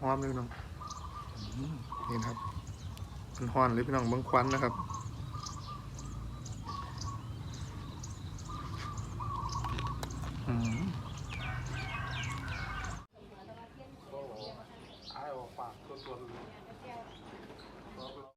หอมเลยพี่น้องอืมนี่นะครับมันหอนเลยพี่น้องเบิ้งควันนะครับอืมสวัว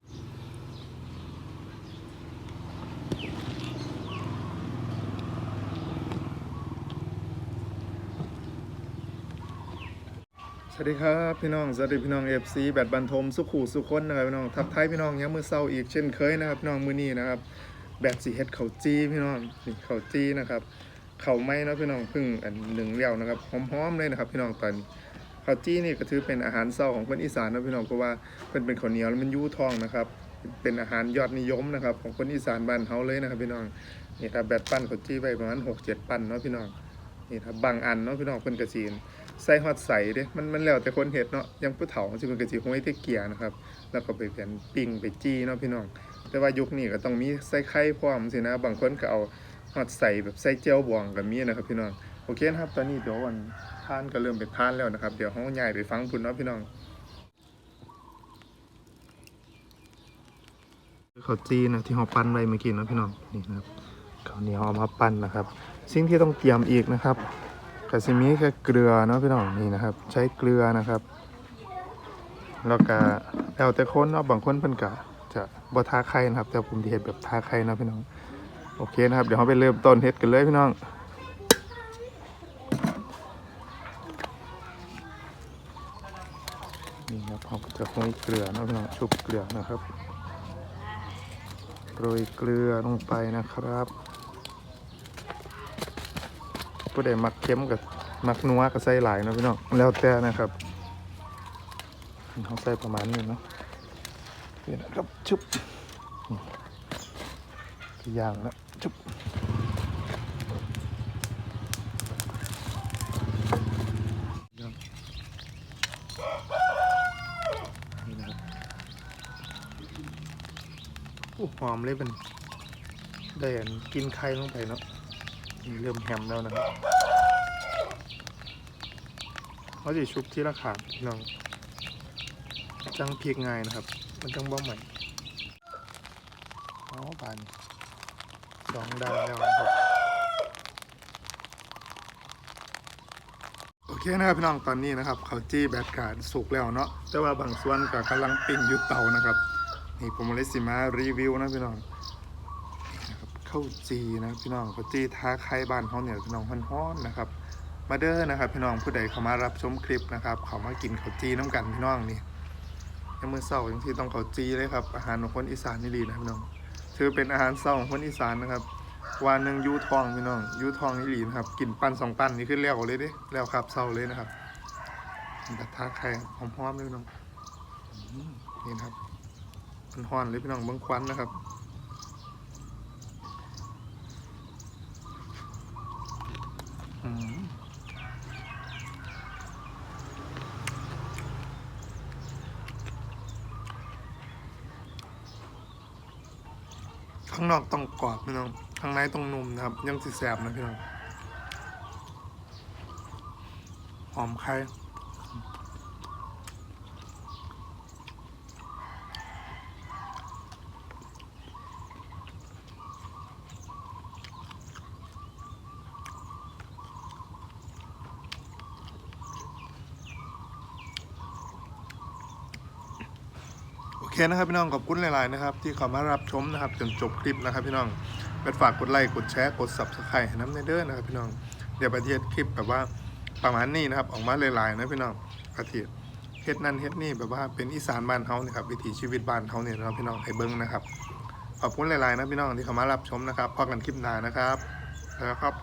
สวัสดีครับพี่น้องสวัสดีพี่น้องเอฟซีแบดบันทมสุขูสุขคนนะครับพี่น้องทักทายพี่น้องยังมือเศร้าอีกเช่นเคยนะครับพี่น้องมือนี้นะครับแบดสีเฮ็ดเขาจี้พี่น้องนี่เขาจี้นะครับเขาไม้เนาะพี่น้องเพึ่งอันหนึ่งเดียวนะครับหอมๆเลยนะครับ พี่น้องตอนนี้ข้าจี้นี่ก็ถือเป็นอาหารเศร้าของคนอีสานนะพี่น้องเพราะว่าเป็นเป็นข้าวเหนียวแล้วมันยู่ทองนะครับ เป็นอาหารยอดนิยมนะครับ ของคนอีสานบ้านเฮาเลยนะครับ พี่น้องนี่ครับแบดปั้นเขาจี้ไปประมาณหกเจ็ดปั้นเนาะพี่น้องนี่ครับบางอันเนาะพี่น้องเพิ่นกระซีน ใส่ฮอดใส่เด้มันมันแล้วแต่คนเฮ็ดเนาะยังผู้เฒ่าสิมันก็สิห้อยแต่เกียร์นะครับ แล้วก็ไปเปลี่ยนปิ้งไปจี้เนาะพี่น้อง แต่ว่ายุคนี้ก็ต้องมีใส่ไข่พร้อมสินะ บางคนก็เอาฮอดใส่แบบใส่เจียวบองก็มีนะครับพี่น้อง โอเคนะครับ ตอนนี้เดี๋ยววันทานก็เริ่มเป็นทานแล้วนะครับ เดี๋ยวเฮาย้ายไปฟังพุ่นเนาะพี่น้องข้าวจีนะที่เฮาปั้นไว้เมื่อกี้นะพี่น้องนี่นะครับข้าวเหนียวเอามาปั้นนะครับ สิ่งที่ต้องเตรียมอีกนะครับ กสิมีแค่เกลือเนาะพี่น้องนี่นะครับ ใช้เกลือนะครับ แล้วก็แล้วแต่คนเนาะบางคนเพิ่นก็จะบ่ทาไข่นะครับ แต่ผมเฮ็ดแบบทาไข่เนาะพี่น้องโอเคนะครับ เดี๋ยวเราไปเริ่มต้นเฮ็ดกันเลยพี่น้องนี่นะครับเราจะโรยเกลือนะพี่น้องชุบเกลือนะครับโรยเกลือลงไปนะครับ ผู้ใดมักเค็มกับมักนัวก็ใส่หลายนะพี่น้องแล้วแต่นะครับเขาใส่ประมาณนี้เนาะนี่นะครับชุบกี่อย่างแล้วชุบหอมเลยเป็นได้อันกินไข่ลงไปเนาะ นี่เริ่มแฮมแล้วนะครับเขาจะชุบที่ละขาดพี่น้อง จังเพียกง่ายนะครับ มันจังบ้าใหม่เอาบานสองดาวแล้วนครับโอเคนะครับพี่น้องตอนนี้นะครับเขาจี้แบตการ์ดสุกแล้วเนาะแต่ว่าบางส่วนก็กำลังปิ้งอยู่เตานะครับ นี่ผมเลยสิมารีวิวนะพี่น้อง ข้าวจีนะพี่น้องข้าวจีท้าไข่บ้านเขาเนี่ยพี่น้องฮ้อนๆนะครับ มาเด้อนะครับ พี่น้องผู้ใดเข้ามารับชมคลิปนะครับ เขามากินข้าวจีน้ำกันพี่น้องนี่ยังมือเศร้าอย่างที่ต้องข้าวจีเลยครับอาหารของคนอีสานนี่ดีนะพี่น้องถือเป็นอาหารเศร้าของคนอีสานนะครับวันหนึ่งยูทองพี่น้องยูทองนี่ดีนะครับกินปั้นสองปั้นนี่ขึ้นแล้วเลยเดิแล้วครับเศร้าเลยนะครับแบบทาไข่หอมๆเลยพี่น้องนี่นะครับมันฮ้อนเลยพี่น้องเบิ้งควันนะครับ อืม ข้างนอกต้องกรอบพี่น้อง ข้างในต้องนุ่มนะครับ ยังสิแสบนะพี่น้อง หอมไข่ เคนะครับพี่น้องขอบคุณหลาย ๆ นะครับ ที่เข้ามารับชมนะครับจนจบคลิปนะครับ พี่น้องไปฝากกดไลค์กดแชร์กด subscribe ให้น้ำในเด้อนะครับพี่น้องเดี๋ยวไประเทศคลิปแบบว่าประมาณนี้นะครับ ออกมาหลาย ๆ นะพี่น้องประเทศเฮ็ดนั่นเฮ็ดนี่แบบว่าเป็นอีสานบ้านเฮาเนี่ยครับวิถีชีวิตบ้านเฮาเนี่ยนะพี่น้องให้เบิ่งนะครับขอบคุณหลาย ๆ นะพี่น้องที่เข้ามารับชมนะครับพบกันคลิปหน้านะครับแล้วครับ